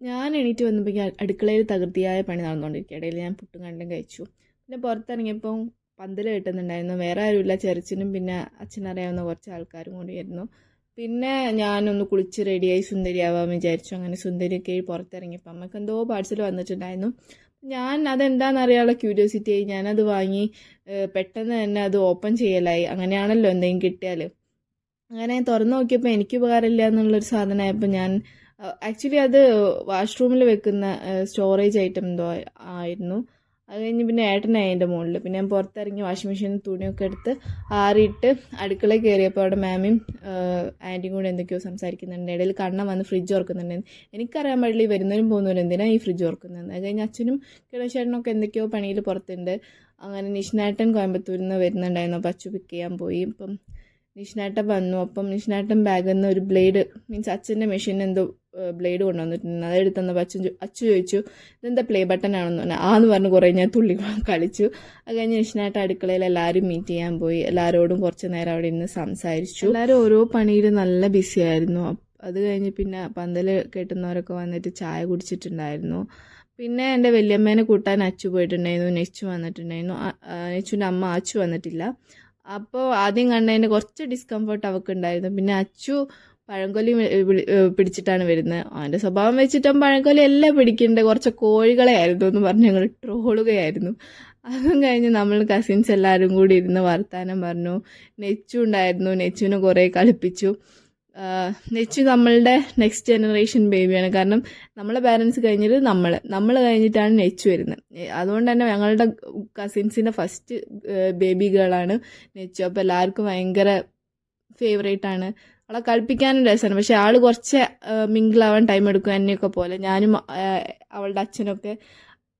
ഞാൻ എണീറ്റ് വന്നപ്പോൾ അടുക്കളയിൽ തകൃതിയായ പണി നടന്നുകൊണ്ടിരിക്കുക ഇടയിൽ ഞാൻ പുട്ടും കണ്ടും കഴിച്ചു. പിന്നെ പുറത്തിറങ്ങിയപ്പോൾ പന്തൽ കിട്ടുന്നുണ്ടായിരുന്നു. വേറെ ആരുമില്ല. ചെറിച്ചനും പിന്നെ അച്ഛനറിയാവുന്ന കുറച്ച് ആൾക്കാരും കൂടിയായിരുന്നു പിന്നെ ഞാനൊന്ന് കുളിച്ച് റെഡിയായി സുന്ദരിയാവാൻ വിചാരിച്ചു. അങ്ങനെ സുന്ദരിയൊക്കെ പുറത്തിറങ്ങിയപ്പോൾ അമ്മയ്ക്ക് എന്തോ പാഴ്സൽ വന്നിട്ടുണ്ടായിരുന്നു. ഞാൻ അതെന്താണെന്ന് അറിയാനുള്ള ക്യൂരിയോസിറ്റി ആയി. ഞാനത് വാങ്ങി പെട്ടെന്ന് തന്നെ അത് ഓപ്പൺ ചെയ്യലായി. അങ്ങനെയാണല്ലോ എന്തെങ്കിലും കിട്ടിയാൽ അങ്ങനെ തുറന്നു നോക്കിയപ്പോൾ എനിക്ക് ഉപകാരമില്ല എന്നുള്ളൊരു സാധനമായപ്പോൾ ഞാൻ ആക്ച്വലി അത് വാഷ്റൂമിൽ വെക്കുന്ന സ്റ്റോറേജ് ഐറ്റം എന്തോ ആയിരുന്നു. അത് കഴിഞ്ഞ് പിന്നെ ഏട്ടനായി എന്റെ മുകളിൽ പിന്നെ ഞാൻ പുറത്തിറങ്ങി വാഷിംഗ് മെഷീനിൽ തുണിയൊക്കെ എടുത്ത് ആറിയിട്ട് അടുക്കളയിൽ കയറിയപ്പോൾ അവിടെ മാമിയും ആന്റിയും കൂടെ എന്തൊക്കെയോ സംസാരിക്കുന്നുണ്ട്. ഇടയിൽ കണ്ണ വന്ന് ഫ്രിഡ്ജ് ഓർക്കുന്നുണ്ട്. എനിക്കറിയാൻ പാടില്ല ഈ വരുന്നവരും പോകുന്നവരും എന്തിനാണ് ഈ ഫ്രിഡ്ജ് ഓർക്കുന്നത്? അത് കഴിഞ്ഞ് അച്ഛനും കിണശേട്ടനൊക്കെ എന്തൊക്കെയോ പണിയിൽ പുറത്തുണ്ട്. അങ്ങനെ നിഷ്നാട്ടൻ കോയമ്പത്തൂരിൽ നിന്ന് വരുന്നുണ്ടായിരുന്നു. അപ്പോൾ പിക്ക് ചെയ്യാൻ പോയി. ഇപ്പം നിഷ്ണാട്ടൻ വന്നു. അപ്പം നിഷ്ണാട്ടൻ ബാഗിൽ നിന്ന് ഒരു ബ്ലേഡ് മീൻസ് അച്ഛന്റെ മെഷീൻ എന്തോ ബ്ലേഡ് കൊണ്ടുവന്നിട്ടുണ്ട്. അതെടുത്ത് തന്നപ്പോൾ അച്ഛൻ അച്ഛു ചോദിച്ചു ഇതെന്താ പ്ലേ ബട്ടൺ ആണെന്ന്? പറഞ്ഞു ആന്ന് പറഞ്ഞ് കുറേ ഞാൻ തുള്ളി കളിച്ചു. അത് കഴിഞ്ഞ് നിഷ്ണാട്ട അടുക്കളയിൽ എല്ലാവരും മീറ്റ് ചെയ്യാൻ പോയി. എല്ലാവരോടും കുറച്ച് നേരം അവിടെ ഇരുന്ന് സംസാരിച്ചു. എല്ലാവരും ഓരോ പണിയിൽ നല്ല ബിസി ആയിരുന്നു. അത് കഴിഞ്ഞ് പിന്നെ പന്തൽ കെട്ടുന്നവരൊക്കെ വന്നിട്ട് ചായ കുടിച്ചിട്ടുണ്ടായിരുന്നു. പിന്നെ എന്റെ വല്യമ്മേനെ കൂട്ടാൻ അച്ചു പോയിട്ടുണ്ടായിരുന്നു. നെച്ചു വന്നിട്ടുണ്ടായിരുന്നു. ആ- ആ, നെച്ചുവിന്റെ അമ്മ അച്ചു വന്നിട്ടില്ല. അപ്പോൾ ആദ്യം കണ്ടതിന് കുറച്ച് ഡിസ്കംഫർട്ട് അവൾക്ക് ഉണ്ടായിരുന്നു. പിന്നെ അച്ചു പഴംകൊല്ലി പിടിച്ചിട്ടാണ് വരുന്നത് അവന്റെ സ്വഭാവം വെച്ചിട്ടും പഴംകൊല്ലി എല്ലാം പിടിക്കേണ്ട. കുറച്ച് കോഴികളെ ആയിരുന്നു എന്ന് പറഞ്ഞ് ഞങ്ങൾ ട്രോളുകയായിരുന്നു. അതും കഴിഞ്ഞ് നമ്മൾ കസിൻസ് എല്ലാവരും കൂടി ഇരുന്ന് വർത്താനം പറഞ്ഞു. നെച്ചു ഉണ്ടായിരുന്നു. നെച്ചുവിനെ കുറേ കളിപ്പിച്ചു. നെച്ചു നമ്മളുടെ നെക്സ്റ്റ് ജനറേഷൻ ബേബിയാണ് കാരണം നമ്മളെ പാരൻസ് കഴിഞ്ഞിട്ട് നമ്മൾ നമ്മൾ കഴിഞ്ഞിട്ടാണ് നെച്ചു വരുന്നത് അതുകൊണ്ട് തന്നെ ഞങ്ങളുടെ കസിൻസിന്റെ ഫസ്റ്റ് ബേബി ഗേളാണ് നെച്ചു. അപ്പോൾ എല്ലാവർക്കും ഭയങ്കര ഫേവറേറ്റ് ആണ്. അവളെ കളിപ്പിക്കാനും രസമാണ് പക്ഷെ ആൾ കുറച്ച് മിങ്കിളാവാൻ ടൈം എടുക്കും എന്നെയൊക്കെ പോലെ. ഞാനും അവളുടെ അച്ഛനൊക്കെ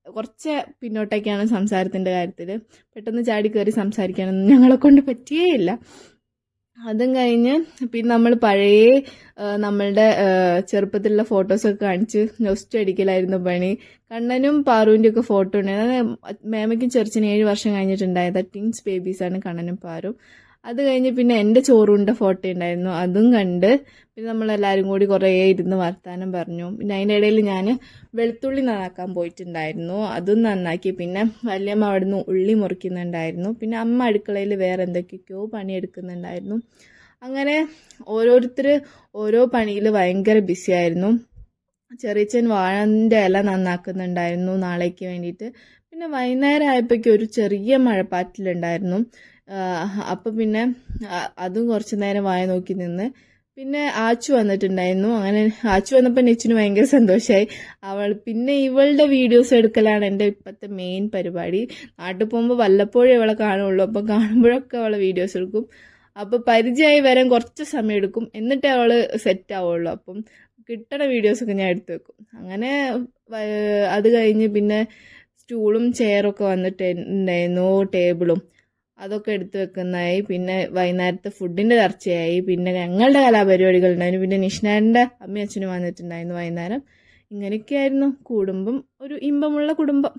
കുറച്ച് പിന്നോട്ടേക്കാണ് സംസാരത്തിന്റെ കാര്യത്തിൽ പെട്ടെന്ന് ചാടി കയറി സംസാരിക്കാനൊന്നും ഞങ്ങളെ കൊണ്ട് പറ്റിയേയില്ല. അതും കഴിഞ്ഞ് പിന്നെ നമ്മൾ പഴയ നമ്മളുടെ ചെറുപ്പത്തിലുള്ള ഫോട്ടോസൊക്കെ കാണിച്ച് നൊസ്റ്റ് അടിക്കലായിരുന്നു പണി. കണ്ണനും പാറുവിന്റെ ഒക്കെ ഫോട്ടോ ഉണ്ട്. മേമയ്ക്കും ചെറുച്ചിന് ഏഴ് വർഷം കഴിഞ്ഞിട്ടുണ്ടായത്. ടിൻസ് ബേബീസാണ് കണ്ണനും പാറും. അത് കഴിഞ്ഞ് പിന്നെ എന്റെ ചോറുണ്ട ഫോട്ടോ ഉണ്ടായിരുന്നു. അതും കണ്ട് പിന്നെ നമ്മളെല്ലാവരും കൂടി കുറേ ഇരുന്ന് വർത്താനം പറഞ്ഞു. പിന്നെ അതിന്റെ ഇടയിൽ ഞാൻ വെളുത്തുള്ളി നന്നാക്കാൻ പോയിട്ടുണ്ടായിരുന്നു. അതും നന്നാക്കി. പിന്നെ വല്യമ്മ അവിടുന്ന് ഉള്ളി മുറിക്കുന്നുണ്ടായിരുന്നു. പിന്നെ അമ്മ അടുക്കളയിൽ വേറെ എന്തൊക്കെയൊക്കെയോ പണിയെടുക്കുന്നുണ്ടായിരുന്നു. അങ്ങനെ ഓരോരുത്തർ ഓരോ പണിയിൽ ഭയങ്കര ബിസി ആയിരുന്നു. ചെറിയച്ചൻ വാഴന്റെ ഇല നന്നാക്കുന്നുണ്ടായിരുന്നു നാളേക്ക് വേണ്ടിയിട്ട്. പിന്നെ വൈകുന്നേരം ആയപ്പോഴേക്കും ഒരു ചെറിയ മഴപ്പാറ്റിലുണ്ടായിരുന്നു. അപ്പം പിന്നെ അതും കുറച്ച് നേരം വായ നോക്കി നിന്ന് പിന്നെ ആച്ചു വന്നിട്ടുണ്ടായിരുന്നു. അങ്ങനെ ആച്ചു വന്നപ്പോൾ നെച്ചിന് ഭയങ്കര സന്തോഷമായി അവൾ പിന്നെ ഇവളുടെ വീഡിയോസ് എടുക്കലാണ് എന്റെ ഇപ്പോഴത്തെ മെയിൻ പരിപാടി. നാട്ടിൽ പോകുമ്പോൾ വല്ലപ്പോഴും ഇവളെ കാണുള്ളൂ. അപ്പം കാണുമ്പോഴൊക്കെ അവളെ വീഡിയോസ് എടുക്കും. അപ്പോൾ പരിചയമായി വരാൻ കുറച്ച് സമയം എടുക്കും. എന്നിട്ടേ അവൾ സെറ്റ് ആവുള്ളൂ. അപ്പം കിട്ടണ വീഡിയോസൊക്കെ ഞാൻ എടുത്തു വെക്കും. അങ്ങനെ അത് കഴിഞ്ഞ് പിന്നെ സ്റ്റൂളും ചെയറൊക്കെ വന്നിട്ടുണ്ടായിരുന്നു ടേബിളും അതൊക്കെ എടുത്തു വെക്കുന്നതായി. പിന്നെ വൈകുന്നേരത്തെ ഫുഡിന്റെ ചർച്ചയായി. പിന്നെ ഞങ്ങളുടെ കലാപരിപാടികൾ ഉണ്ടായിരുന്നു. പിന്നെ നിഷ്ണാന്റെ അമ്മയും അച്ഛനും വന്നിട്ടുണ്ടായിരുന്നു വൈകുന്നേരം. ഇങ്ങനെയൊക്കെയായിരുന്നു. കുടുംബം ഒരു ഇമ്പമുള്ള കുടുംബം.